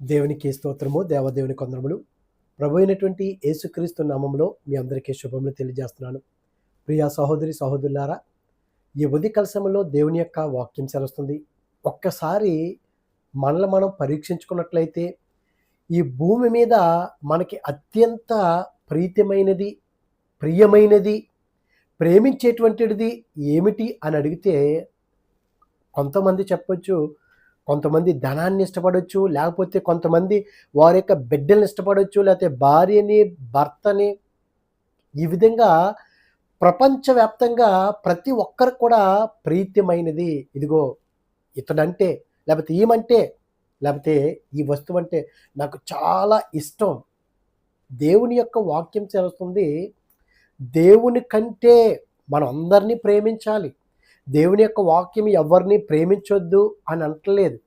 దేవునికి స్తోత్రము దేవదేవుని కొందరములు. ప్రభు అయినటువంటి యేసుక్రీస్తు నామంలో మీ అందరికీ శుభములు తెలియజేస్తున్నాను. ప్రియా సహోదరి సహోదరులారా ఈ ఉదయ కలసంలో దేవుని యొక్క వాక్యం సెలవుస్తుంది ఒక్కసారి మనల్ని మనం పరీక్షించుకున్నట్లయితే ఈ భూమి మీద మనకి అత్యంత ప్రీతిమైనది ప్రియమైనది ప్రేమించేటువంటిది ఏమిటి అని అడిగితే కొంతమంది చెప్పొచ్చు కొంతమంది ధనాన్ని ఇష్టపడవచ్చు లేకపోతే కొంతమంది వారి యొక్క బిడ్డల్ని ఇష్టపడవచ్చు లేకపోతే భార్యని భర్తని. ఈ విధంగా ప్రపంచవ్యాప్తంగా ప్రతి ఒక్కరికి కూడా ప్రీతిమైనది. ఇదిగో ఇతడంటే లేకపోతే ఈమంటే లేకపోతే ఈ వస్తువు అంటే నాకు చాలా ఇష్టం. దేవుని యొక్క వాక్యం చేస్తుంది దేవుని కంటే మనం అందరినీ ప్రేమించాలి. దేవుని యొక్క వాక్యం ఎవరిని ప్రేమించొద్దు అని అంటలేదు.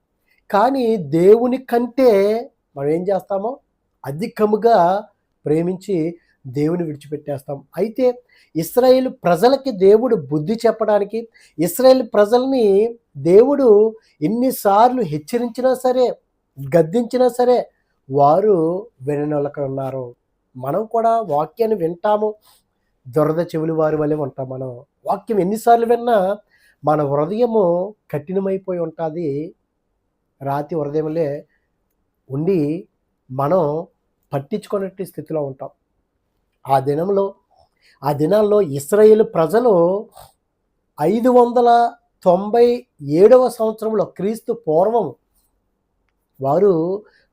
కానీ దేవుని కంటే మనం ఏం చేస్తామో అధికముగా ప్రేమించి దేవుని విడిచిపెట్టేస్తాం. అయితే ఇస్రాయేల్ ప్రజలకి దేవుడు బుద్ధి చెప్పడానికి ఇస్రాయేల్ ప్రజల్ని దేవుడు ఎన్నిసార్లు హెచ్చరించినా సరే గద్దించినా సరే వారు విననొలక ఉన్నారు. మనం కూడా వాక్యాన్ని వింటాము. దురద చెవులు వారి వల్లే ఉంటాం మనం. వాక్యం ఎన్నిసార్లు విన్నా మన హృదయము కఠినమైపోయి ఉంటుంది. రాతి హృదయంలో ఉండి మనం పట్టించుకున్నట్టు స్థితిలో ఉంటాం. ఆ దినంలో ఆ దినాల్లో ఇస్రాయేల్ ప్రజలు ఐదు వందల తొంభై ఏడవ సంవత్సరంలో క్రీస్తు పూర్వం వారు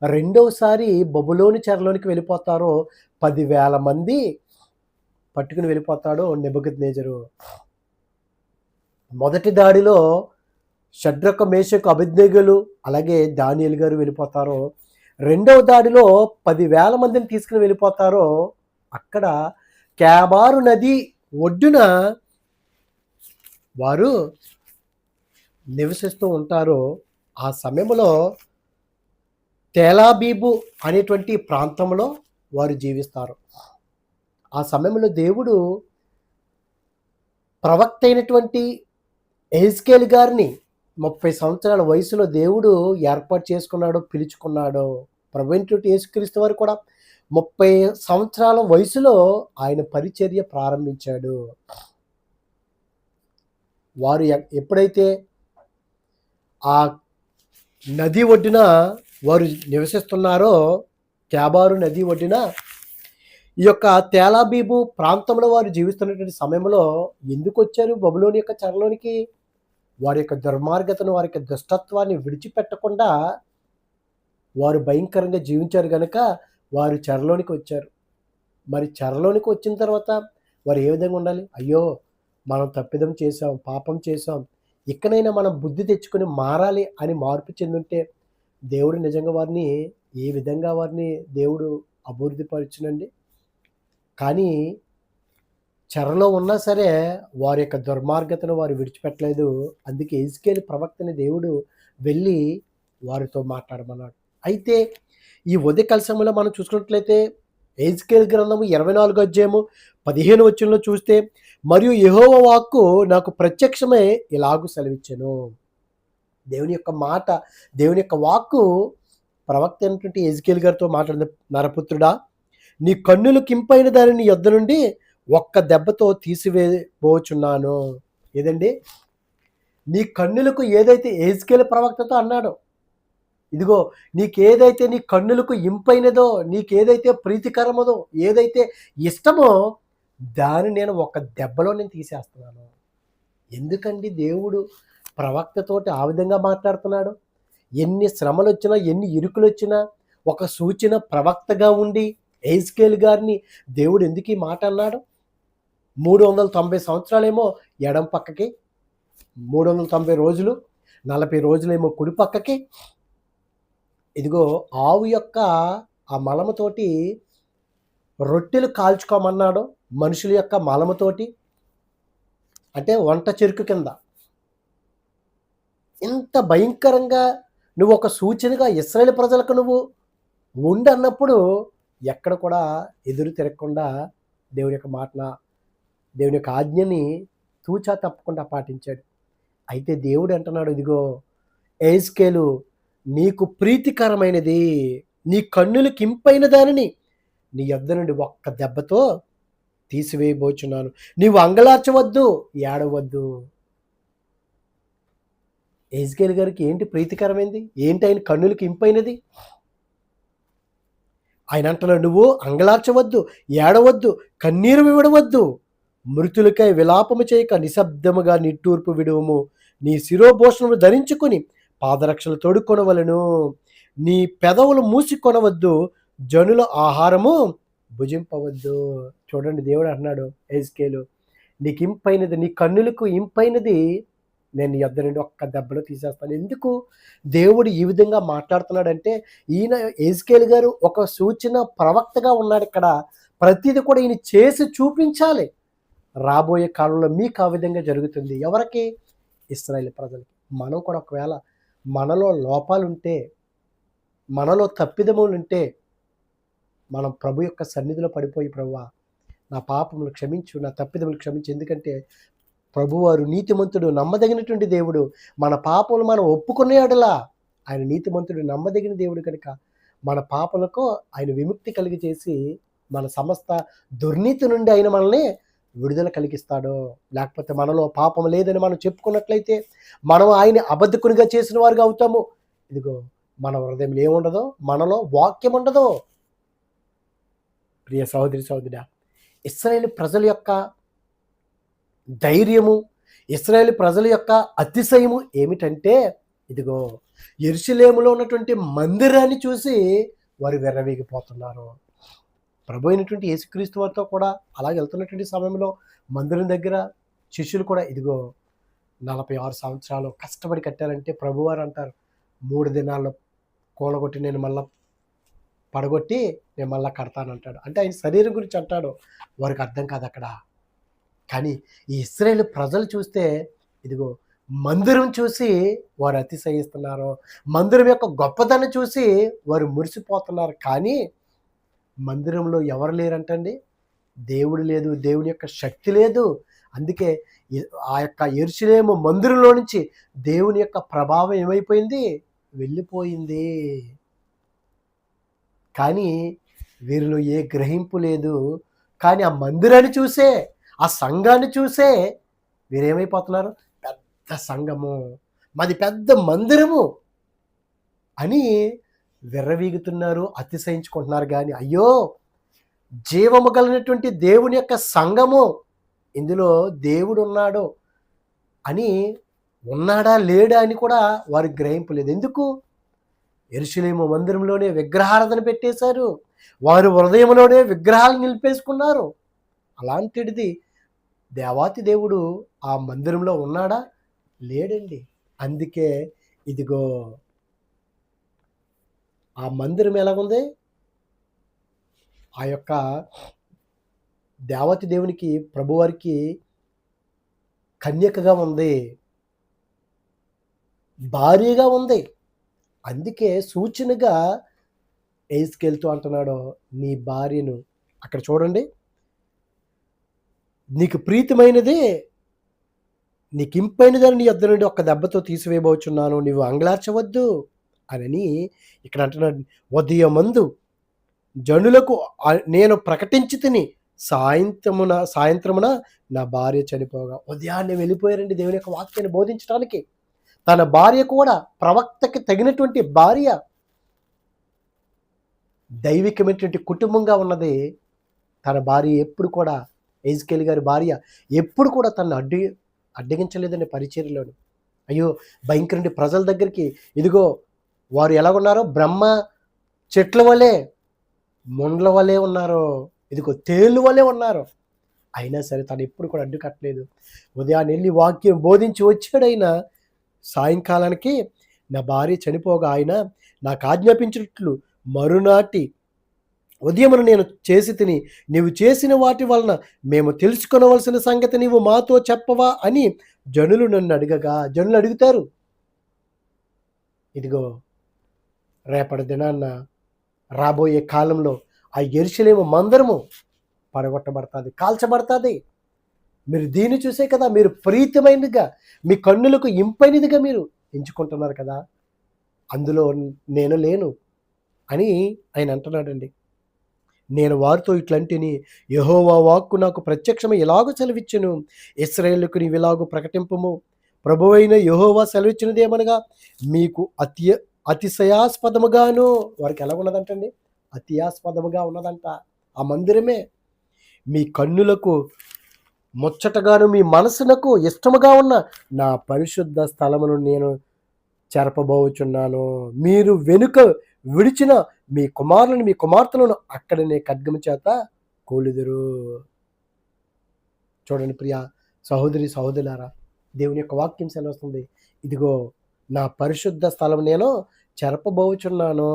రెండవసారి బబులోని చెరలోనికి వెళ్ళిపోతారో. పదివేల మంది పట్టుకుని వెళ్ళిపోతాడు నెబద్ నేజరు మొదటి దాడిలో షడ్రక మేషకు అభిజ్ఞలు అలాగే దానియల్ గారు వెళ్ళిపోతారో. రెండవ దాడిలో పదివేల మందిని తీసుకుని వెళ్ళిపోతారో. అక్కడ క్యాబారు నది ఒడ్డున వారు నివసిస్తూ ఉంటారో. ఆ సమయంలో తేలాబీబు అనేటువంటి ప్రాంతంలో వారు జీవిస్తారు. ఆ సమయంలో దేవుడు ప్రవక్త అయినటువంటి ఎహిస్కేల్ గారిని ముప్పై సంవత్సరాల వయసులో దేవుడు ఏర్పాటు చేసుకున్నాడు పిలుచుకున్నాడు ప్రభుత్వ యేసుక్రీస్తు వారు కూడా ముప్పై సంవత్సరాల వయసులో ఆయన పరిచర్య ప్రారంభించాడు. వారు ఎ- ఎప్పుడైతే ఆ నది ఒడ్డున వారు నివసిస్తున్నారో క్యాబారు నది ఒడ్డున ఈ యొక్క తేలాబీబు ప్రాంతంలో వారు జీవిస్తున్నటువంటి సమయంలో ఎందుకు వచ్చారు? బబులోని యొక్క చరలోనికి వారి యొక్క దుర్మార్గతను వారి యొక్క దుష్టత్వాన్ని విడిచిపెట్టకుండా వారు భయంకరంగా జీవించారు కనుక వారు చెరలోనికి వచ్చారు. మరి చెరలోనికి వచ్చిన తర్వాత వారు ఏ విధంగా ఉండాలి? అయ్యో మనం తప్పిదం చేసాం పాపం చేసాం ఇక్కడైనా మనం బుద్ధి తెచ్చుకొని మారాలి అని మార్పు చెందుంటే దేవుడు నిజంగా వారిని ఏ విధంగా వారిని దేవుడు అభివృద్ధి పరచునండి కానీ చెరలో ఉన్నా సరే వారి యొక్క దుర్మార్గతను వారు విడిచిపెట్టలేదు. అందుకే ఇజ్కేల్ ప్రవక్తని దేవుడు వెళ్ళి వారితో మాట్లాడమన్నాడు. అయితే ఈ ఉదయ కలశంలో మనం చూసుకున్నట్లయితే ఏజ్కేల్ గ్రంథము ఇరవై నాలుగు అధ్యాయము పదిహేను వచ్చంలో చూస్తే మరియు యహోవ వాక్కు నాకు ప్రత్యక్షమే ఇలాగూ సెలవిచ్చాను. దేవుని యొక్క మాట దేవుని యొక్క వాక్కు ప్రవక్త అయినటువంటి ఎజ్కేల్ గారితో మాట్లాడిన నరపుత్రుడా నీ కన్నులు కింపైన దానిని యొద్ద నుండి ఒక్క దెబ్బతో తీసివేయబోచున్నాను. ఏదండి? నీ కన్నులకు ఏదైతే ఏజ్కేల ప్రవక్తతో అన్నాడో ఇదిగో నీకేదైతే నీ కన్నులకు ఇంపైనదో నీకేదైతే ప్రీతికరమదో ఏదైతే ఇష్టమో దాన్ని నేను ఒక దెబ్బలో నేను తీసేస్తున్నాను. ఎందుకండి దేవుడు ప్రవక్తతోటి ఆ విధంగా మాట్లాడుతున్నాడు? ఎన్ని శ్రమలు వచ్చినా ఎన్ని ఇరుకులు వచ్చినా ఒక సూచన ప్రవక్తగా ఉండి ఎయిస్కేల్ గారిని దేవుడు ఎందుకు ఈ మాట అన్నాడు? మూడు వందల తొంభై సంవత్సరాలేమో ఎడం పక్కకి మూడు వందల తొంభై రోజులు నలభై రోజులేమో కుడి పక్కకి. ఇదిగో ఆవు యొక్క ఆ మలముతోటి రొట్టెలు కాల్చుకోమన్నాడు మనుషుల యొక్క మలముతోటి. అంటే వంట చెరుకు కింద. ఇంత భయంకరంగా నువ్వు ఒక సూచనగా ఇస్రాయేల్ ప్రజలకు నువ్వు ఉండి అన్నప్పుడు ఎక్కడ కూడా ఎదురు తిరగకుండా దేవుడి యొక్క మాటన దేవుని యొక్క ఆజ్ఞని తూచా తప్పకుండా పాటించాడు. అయితే దేవుడు అంటున్నాడు ఇదిగో ఏస్కేలు నీకు ప్రీతికరమైనది నీ కన్నులకు ఇంపైన దానిని నీ యొద్ద నుండి ఒక్క దెబ్బతో తీసివేయబోచున్నాను. నీవు అంగలార్చవద్దు ఏడవద్దు. ఏజ్కేల్ గారికి ఏంటి ప్రీతికరమైంది? ఏంటి ఆయన కన్నులకు ఇంపైనది? ఆయన అంటున్నాడు నువ్వు అంగలార్చవద్దు ఏడవద్దు కన్నీరు విడవద్దు. మృతులకై విలాపము చేయక నిశ్శబ్దముగా నిట్టూర్పు విడువము. నీ శిరోభూషణము ధరించుకుని పాదరక్షలు తోడుకొనవలను. నీ పెదవులు మూసికొనవద్దు జనుల ఆహారము భుజింపవద్దు. చూడండి దేవుడు అన్నాడు ఎస్కేలు నీకు ఇంపైనది నీ కన్నులకు ఇంపైనది నేను నీ యొద్ద నుండి ఒక్క దెబ్బలో తీసేస్తాను. ఎందుకు? దేవుడు ఈ విధంగా మాట్లాడుతున్నాడంటే ఈయన ఎజ్కేల్ గారు ఒక సూచన ప్రవక్తగా ఉన్నాడు ఇక్కడ. ప్రతిదీ కూడా ఈయన చేసి చూపించాలి. రాబోయే కాలంలో మీకు ఆ విధంగా జరుగుతుంది. ఎవరికి? ఇస్రాయేల్ ప్రజలకి. మనం కూడా ఒకవేళ మనలో లోపాలుంటే మనలో తప్పిదములుంటే మనం ప్రభు యొక్క సన్నిధిలో పడిపోయి ప్రభువా నా పాపములు క్షమించు నా తప్పిదములు క్షమించు. ఎందుకంటే ప్రభువారు నీతిమంతుడు నమ్మదగినటువంటి దేవుడు. మన పాపములు మనం ఒప్పుకునేవాడులా ఆయన నీతిమంతుడు నమ్మదగిన దేవుడు కనుక మన పాపలకు ఆయన విముక్తి కలిగి చేసి మన సమస్త దుర్నీతి నుండి ఆయన మనల్ని విడుదల కలిగిస్తాడో లేకపోతే మనలో పాపం లేదని మనం చెప్పుకున్నట్లయితే మనం ఆయన అబద్ధకునిగా చేసిన వారుగా అవుతాము. ఇదిగో మన హృదయంలో ఏముండదో మనలో వాక్యం ఉండదు. ప్రియ సహోదరి సహోదరుడా ఇస్రాయేల్ ప్రజల యొక్క ధైర్యము ఇస్రాయేల్ ప్రజల యొక్క అతిశయము ఏమిటంటే ఇదిగో ఎరుసలేములో ఉన్నటువంటి మందిరాన్ని చూసి వారు వెర్రవీగిపోతున్నారు. ప్రభు అయినటువంటి యేసుక్రీస్తు వారితో కూడా అలా వెళ్తున్నటువంటి సమయంలో మందిరం దగ్గర శిష్యులు కూడా ఇదిగో నలభై ఆరు సంవత్సరాలు కష్టపడి కట్టారంటే ప్రభువారు అంటారు మూడు దినాల్లో కూలగొట్టి నేను మళ్ళీ పడగొట్టి నేను మళ్ళా కడతానంటాడు అంటే ఆయన శరీరం గురించి అంటాడు వారికి అర్థం కాదు అక్కడ. కానీ ఈ ఇస్రాయేల్ ప్రజలు చూస్తే ఇదిగో మందిరం చూసి వారు అతిశయిస్తున్నారు మందిరం యొక్క గొప్పతనం చూసి వారు మురిసిపోతున్నారు. కానీ మందిరంలో ఎవరు లేరంటండి? దేవుడు లేదు దేవుని యొక్క శక్తి లేదు. అందుకే ఆ యొక్క ఎరుసలేము మందిరంలో నుంచి దేవుని యొక్క ప్రభావం ఏమైపోయింది? వెళ్ళిపోయింది. కానీ వీరిలో ఏ గ్రహింపు లేదు. కానీ ఆ మందిరాన్ని చూసే ఆ సంఘాన్ని చూసే వీరేమైపోతున్నారు? పెద్ద సంఘము. మాది పెద్ద మందిరము అని విర్రవీగుతున్నారు అతిశయించుకుంటున్నారు కానీ అయ్యో! జీవము కలిగినటువంటి దేవుని యొక్క సంఘము ఇందులో దేవుడు ఉన్నాడు అని ఉన్నాడా లేడా అని కూడా వారికి గ్రహింపు లేదు ఎందుకు? ఎరుసలేము మందిరంలోనే విగ్రహారాధన పెట్టేశారు. వారు హృదయంలోనే విగ్రహాలు నిలిపేసుకున్నారు. అలాంటిది దేవాతి దేవుడు ఆ మందిరంలో ఉన్నాడా? లేడండి. అందుకే ఇదిగో ఆ మందిరం ఎలాగుంది? ఆ యొక్క దేవతి దేవునికి ప్రభువారికి కన్యకగా ఉంది. భారీగా ఉంది. అందుకే సూచనగా ఏసుకెళ్తూ అంటున్నాడు నీ భార్యను అక్కడ చూడండి. నీకు ప్రీతిమైనది నీకు ఇంపైనదని నీ ఇద్దరు నుండి ఒక దెబ్బతో తీసివేయబోచున్నాను. నీవు అంగలార్చవద్దు. అని ఇక్కడ అంటున్నాడు. ఉదయమందు జనులకు నేను ప్రకటించి తిని సాయంత్రమున సాయంత్రమున నా భార్య చనిపోగా. ఉదయాన్నే వెళ్ళిపోయారండి దేవుని యొక్క వాక్యాన్ని బోధించడానికి తన భార్య కూడా ప్రవక్తకి తగినటువంటి భార్య. దైవికమైనటువంటి కుటుంబంగా ఉన్నది. తన భార్య ఎప్పుడు కూడా ఎజ్కేల్ గారి భార్య ఎప్పుడు కూడా తను అడ్డు అడ్డగించలేదని పరిచర్యలోను. అయ్యో భయంకరండి ప్రజల దగ్గరికి ఇదిగో వారు ఎలాగున్నారో బ్రహ్మ చెట్ల వలె ముండ్ల వలె ఉన్నారో ఇదిగో తేళ్ళు వలె ఉన్నారు. అయినా సరే తను ఎప్పుడు కూడా అడ్డు కట్టలేదు. ఉదయాన్నే వెళ్ళి వాక్యం బోధించి వచ్చాడైనా సాయంకాలానికి నా భార్య చనిపోగా ఆయన నాకు ఆజ్ఞాపించినట్లు మరునాటి ఉదయమును నేను చేసి తిని నీవు చేసిన వాటి వలన మేము తెలుసుకొనవలసిన సంగతి నీవు మాతో చెప్పవా? అని జనులు నన్ను అడగగా జనులు అడుగుతారు. ఇదిగో రేపటి దినాన్న రాబోయే కాలంలో ఆ ఎరుసలేము మందరము పడగొట్టబడుతుంది కాల్చబడుతుంది. మీరు దీన్ని చూసే కదా మీరు ప్రీతమైనదిగా మీ కన్నులకు ఇంపైనదిగా మీరు ఎంచుకుంటున్నారు కదా. అందులో నేను లేను అని ఆయన అంటున్నాడండి. నేను వారితో ఇట్లాంటిని యహోవా వాక్కు నాకు ప్రత్యక్షమై ఎలాగో సెలవిచ్చును? ఇస్రాయేళ్ళకు నీవు ఇలాగో ప్రకటింపము? ప్రభువైన యహోవా సెలవిచ్చినదేమనగా మీకు అతి అతిశయాస్పదముగాను వారికి ఎలా ఉన్నదంటండి? అతియాస్పదముగా ఉన్నదంట. ఆ మందిరమే మీ కన్నులకు ముచ్చటగాను మీ మనసునకు ఇష్టముగా ఉన్న నా పరిశుద్ధ స్థలమును నేను చెరపబోచున్నాను. మీరు వెనుక విడిచిన మీ కుమారులను మీ కుమార్తెలను అక్కడనే ఖడ్గము చేత కూలిదురు. చూడండి ప్రియా సహోదరి సహోదరులారా దేవుని యొక్క వాక్యం సెలవుస్తుంది. ఇదిగో నా పరిశుద్ధ స్థలం నేను చెరపబోచున్నాను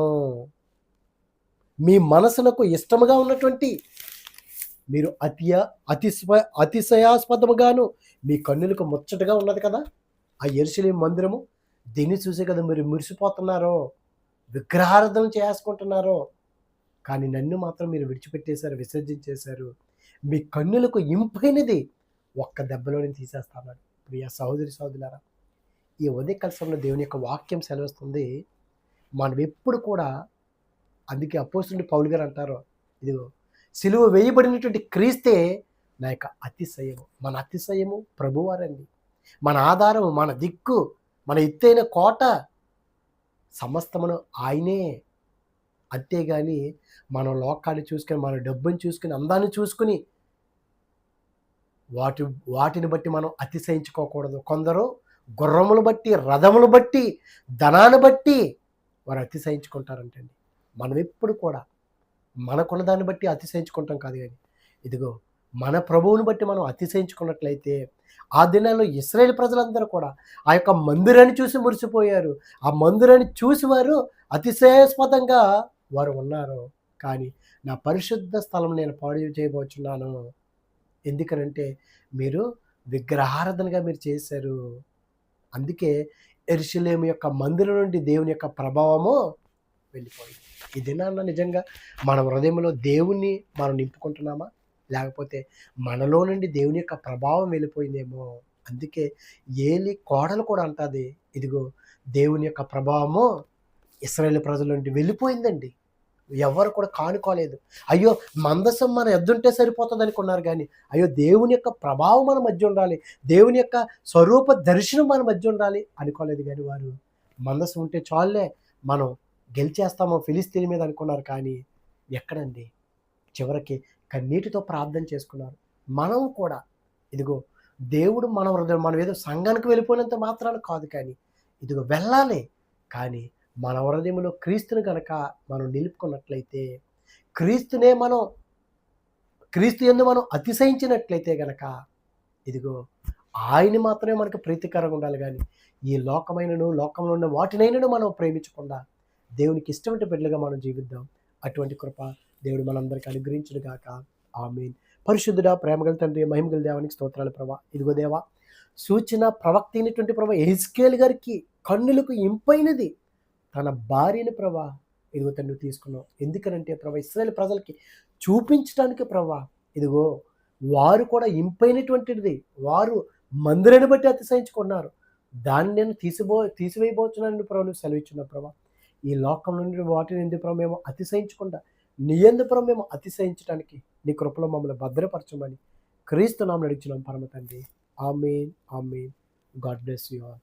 మీ మనసునకు ఇష్టముగా ఉన్నటువంటి మీరు అతియ అతిశ అతిశయాస్పదముగాను మీ కన్నులకు ముచ్చటగా ఉన్నది కదా? ఆ ఎరుసలేం మందిరము దీన్ని చూసే కదా మీరు మురిసిపోతున్నారో విగ్రహారాధన చేసుకుంటున్నారో కానీ నన్ను మాత్రం మీరు విడిచిపెట్టేశారు విసర్జించేశారు. మీ కన్నులకు ఇంపైనది ఒక్క దెబ్బలోనే తీసేస్తాను. ప్రియ సహోదరి సహోదరులారా ఈ ఉదయకాల సమయంలో దేవుని యొక్క వాక్యం సెలవుస్తుంది. మనం ఎప్పుడు కూడా అందుకే అపోజిట్ పౌలు గారు అంటారు ఇదిగో సిలువ వేయబడినటువంటి క్రీస్తే నా యొక్క అతిశయము. మన అతిశయము ప్రభువారండి. మన ఆధారము మన దిక్కు మన ఎత్తైన కోట సమస్తమును ఆయనే. అంతేగాని మనం లోకాన్ని చూసుకొని మన డబ్బుని చూసుకొని అందాన్ని చూసుకుని వాటి వాటిని బట్టి మనం అతిశయించుకోకూడదు. కొందరు గుర్రములు బట్టి రథములు బట్టి ధనాన్ని బట్టి వారు అతిశయించుకుంటారంటండి. మనం ఎప్పుడు కూడా మనకున్న దాన్ని బట్టి అతిశయించుకుంటాం కాదు కానీ ఇదిగో మన ప్రభువుని బట్టి మనం అతిశయించుకున్నట్లయితే ఆ దినాల్లో ఇస్రాయేల్ ప్రజలందరూ కూడా ఆ యొక్క మందిరాన్ని చూసి మురిసిపోయారు. ఆ మందిరాన్ని చూసి వారు అతిశయాస్పదంగా వారు ఉన్నారు. కానీ నా పరిశుద్ధ స్థలం నేను పాడు చేయబోచున్నాను. ఎందుకనంటే మీరు విగ్రహారాధనగా మీరు చేశారు. అందుకే ఎరుషలేము యొక్క మందిరం నుండి దేవుని యొక్క ప్రభావము వెళ్ళిపోయింది. ఈ దినాన్న నిజంగా మన హృదయంలో దేవుణ్ణి మనం నింపుకుంటున్నామా? లేకపోతే మనలో నుండి దేవుని యొక్క ప్రభావం వెళ్ళిపోయిందేమో? అందుకే ఏలి కోడలు కూడా అంటుంది ఇదిగో దేవుని యొక్క ప్రభావము ఇస్రాయేల్ ప్రజల నుండి వెళ్ళిపోయిందండి. ఎవరు కూడా కానుకోలేదు. అయ్యో మందసం మన ఎద్దుంటే సరిపోతుంది అనుకున్నారు కానీ అయ్యో దేవుని యొక్క ప్రభావం మన మధ్య ఉండాలి. దేవుని యొక్క స్వరూప దర్శనం మన మధ్య ఉండాలి అనుకోలేదు కానీ వారు. మందసం ఉంటే చాలులే మనం గెలిచేస్తామో ఫిలిస్తీన్ మీద అనుకున్నారు కానీ ఎక్కడండి? చివరికి కన్నీటితో ప్రార్థన చేసుకున్నారు. మనం కూడా ఇదిగో దేవుడు మన హృదయం మనం ఏదో సంఘానికి వెళ్ళిపోయినంత మాత్రాలు కాదు కానీ ఇదిగో వెళ్ళాలి. కానీ మన హృదయంలో క్రీస్తుని కనుక మనం నిలుపుకున్నట్లయితే క్రీస్తునే మనం క్రీస్తు ఎందు మనం అతిశయించినట్లయితే గనక ఇదిగో ఆయన మాత్రమే మనకు ప్రీతికరంగా ఉండాలి కానీ ఈ లోకమైనను లోకంలో ఉన్న వాటినైనను మనం ప్రేమించకుండా దేవునికి ఇష్టమైన బిడ్డలుగా మనం జీవిద్దాం. అటువంటి కృప దేవుడు మనందరికీ అనుగ్రహించుడు గాక. ఆమెన్. పరిశుద్ధుడా ప్రేమగల తండ్రి మహిమగల దేవానికి స్తోత్రాలు ప్రభా. ఇదిగో దేవా సూచన ప్రవక్త అయినటువంటి ప్రభా ఎహిస్కేల్ గారికి కన్నులకు ఇంపైనది. తన భార్యని ప్రభా ఇదిగో తండ్రి తీసుకున్నావు. ఎందుకనంటే ప్రభా ఇస్రాయల్ ప్రజలకి చూపించడానికి ప్రభా ఇదిగో వారు కూడా ఇంపైనటువంటిది వారు మందిరాన్ని బట్టి అతిశయించుకున్నారు. దాన్ని నేను తీసిబో తీసివేయబోతున్నాను ప్రభు నువ్వు సెలవిచ్చిన ప్రభా. ఈ లోకం నుండి వాటిని ఎందు ప్రభు మేము అతిశయించకుండా నీ ఎందు ప్రభు మేము అతిశయించడానికి నీ కృపలో మమ్మల్ని భద్రపరచమని క్రీస్తు నామం నడిచినాం పరమ తండ్రి. Amen amen. God bless you all.